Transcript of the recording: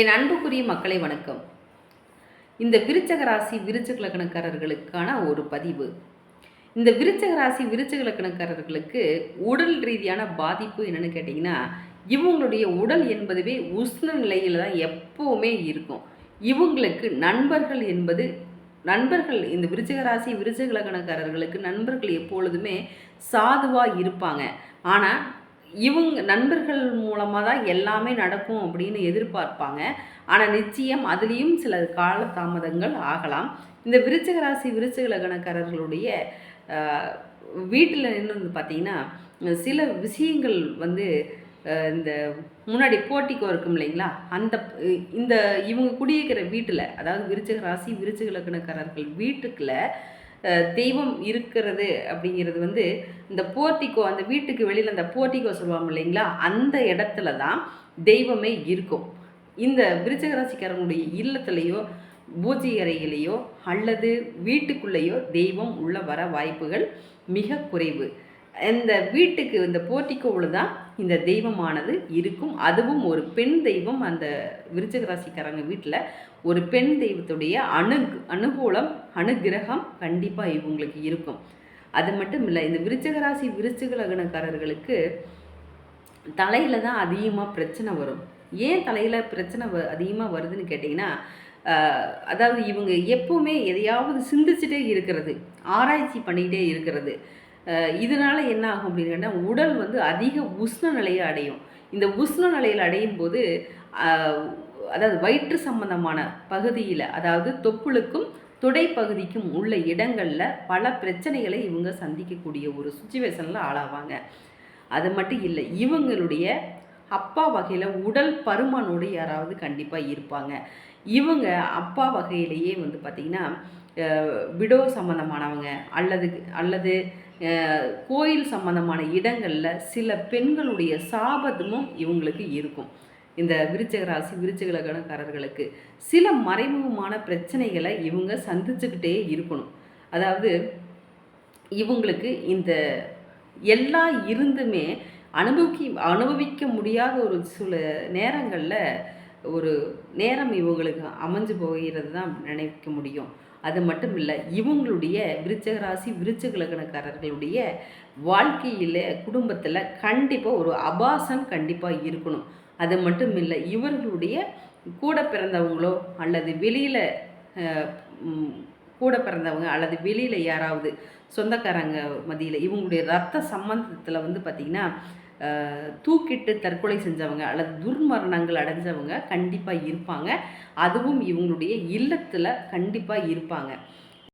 என் அன்புக்குரிய மக்களை வணக்கம். இந்த விருச்சக ராசி விருச்சக லக்னக்காரர்களுக்கான ஒரு பதிவு. இந்த விருச்சக ராசி விருச்சக லக்னக்காரர்களுக்கு உடல் ரீதியான பாதிப்பு என்னன்னு கேட்டிங்கன்னா இவங்களுடைய உடல் என்பதுவே உஷ்ண நிலையில் தான் எப்போவுமே இருக்கும். இவங்களுக்கு நண்பர்கள் என்பது நண்பர்கள் இந்த விருச்சிக ராசி விருச்சிக லக்னக்காரர்களுக்கு நண்பர்கள் எப்பொழுதுமே சாதுவாக இருப்பாங்க. ஆனால் இவங்க நண்பர்கள் மூலமாக தான் எல்லாமே நடக்கும் அப்படின்னு எதிர்பார்ப்பாங்க. ஆனால் நிச்சயம் அதுலேயும் சில கால தாமதங்கள் ஆகலாம். இந்த விருச்சிக ராசி விருச்சிக லக்னக்காரர்களுடைய வீட்டில் நின்று வந்து பார்த்தீங்கன்னா சில விஷயங்கள் வந்து இந்த முன்னாடி போட்டிக்கோ இருக்கும் இல்லைங்களா? அந்த இந்த இவங்க குடியிருக்கிற வீட்டில் அதாவது விருச்சிக ராசி விருச்சிக லக்னக்காரர்கள் வீட்டுக்குள்ள தெய்வம் இருக்கிறது அப்படிங்கிறது வந்து இந்த போர்ட்டிக்கோ அந்த வீட்டுக்கு வெளியில் அந்த போர்ட்டிக்கோ சொல்லுவாங்க இல்லைங்களா? அந்த இடத்துல தான் தெய்வமே இருக்கும். இந்த விருச்சகராசிக்காரங்களுடைய இல்லத்துலேயோ பூஜை அறையிலேயோ அல்லது வீட்டுக்குள்ளேயோ தெய்வம் உள்ள வர வாய்ப்புகள் மிக குறைவு. இந்த வீட்டுக்கு இந்த போர்ட்டிக்கோவில் தான் இந்த தெய்வமானது இருக்கும். அதுவும் ஒரு பெண் தெய்வம் அந்த விருச்சிக ராசிக்காரங்க வீட்டில் ஒரு பெண் தெய்வத்துடைய அணு அனுகூலம் அனுகிரகம் கண்டிப்பாக இவங்களுக்கு இருக்கும். அது மட்டும் இல்லை இந்த விருச்சகராசி ராசி லக்னக்காரர்களுக்கு தலையில் தான் அதிகமாக பிரச்சனை வரும். ஏன் தலையில் பிரச்சனை வ அதிகமாக வருதுன்னு கேட்டிங்கன்னா அதாவது இவங்க எப்போவுமே எதையாவது சிந்திச்சுட்டே இருக்கிறது ஆராய்ச்சி பண்ணிக்கிட்டே இருக்கிறது. இதனால் என்ன ஆகும் அப்படின்னு கேட்டால் உடல் வந்து அதிக உஷ்ண நிலையை அடையும். இந்த உஷ்ண நிலையில் அடையும் போது அதாவது வயிற்று சம்பந்தமான பகுதியில் அதாவது தொப்புளுக்கும் தொடை பகுதிக்கும் உள்ள இடங்களில் பல பிரச்சனைகளை இவங்க சந்திக்கக்கூடிய ஒரு சுச்சுவேஷனில் ஆளாவாங்க. அது மட்டும் இல்லை இவங்களுடைய அப்பா வகையில் உடல் பருமனோடு யாராவது கண்டிப்பாக இருப்பாங்க. இவங்க அப்பா வகையிலேயே வந்து பார்த்திங்கன்னா விடோ சம்மந்தமானவங்க அல்லது அல்லது கோயில் சம்பந்தமான இடங்களில் சில பெண்களுடைய சாபதமும் இவங்களுக்கு இருக்கும். இந்த விருச்சிக ராசி லக்னக்காரர்களுக்கு சில மறைமுகமான பிரச்சனைகளை இவங்க சந்திச்சுக்கிட்டே இருக்கணும். அதாவது இவங்களுக்கு இந்த எல்லா இருந்துமே அனுபவிக்க அனுபவிக்க முடியாத ஒரு சில நேரங்களில் ஒரு நேரம் இவங்களுக்கு அமைஞ்சு போகிறது தான் நினைக்க முடியும். அது மட்டும் இல்லை இவங்களுடைய விருச்சக ராசி விருச்சக லக்னக்காரர்களுடைய வாழ்க்கையில் குடும்பத்தில் கண்டிப்பாக ஒரு அபாசம் கண்டிப்பாக இருக்கணும். அது மட்டும் இல்லை இவர்களுடைய கூட பிறந்தவங்களோ அல்லது வெளியில் கூட பிறந்தவங்க அல்லது வெளியில் யாராவது சொந்தக்காரங்க மதியில் இவங்களுடைய ரத்த சம்பந்தத்தில் வந்து பார்த்திங்கன்னா தூக்கிட்டு தற்கொலை செஞ்சவங்க அல்லது துர்மரணங்கள் அடைஞ்சவங்க கண்டிப்பாக இருப்பாங்க. அதுவும் இவங்களுடைய இல்லத்தில் கண்டிப்பாக இருப்பாங்க.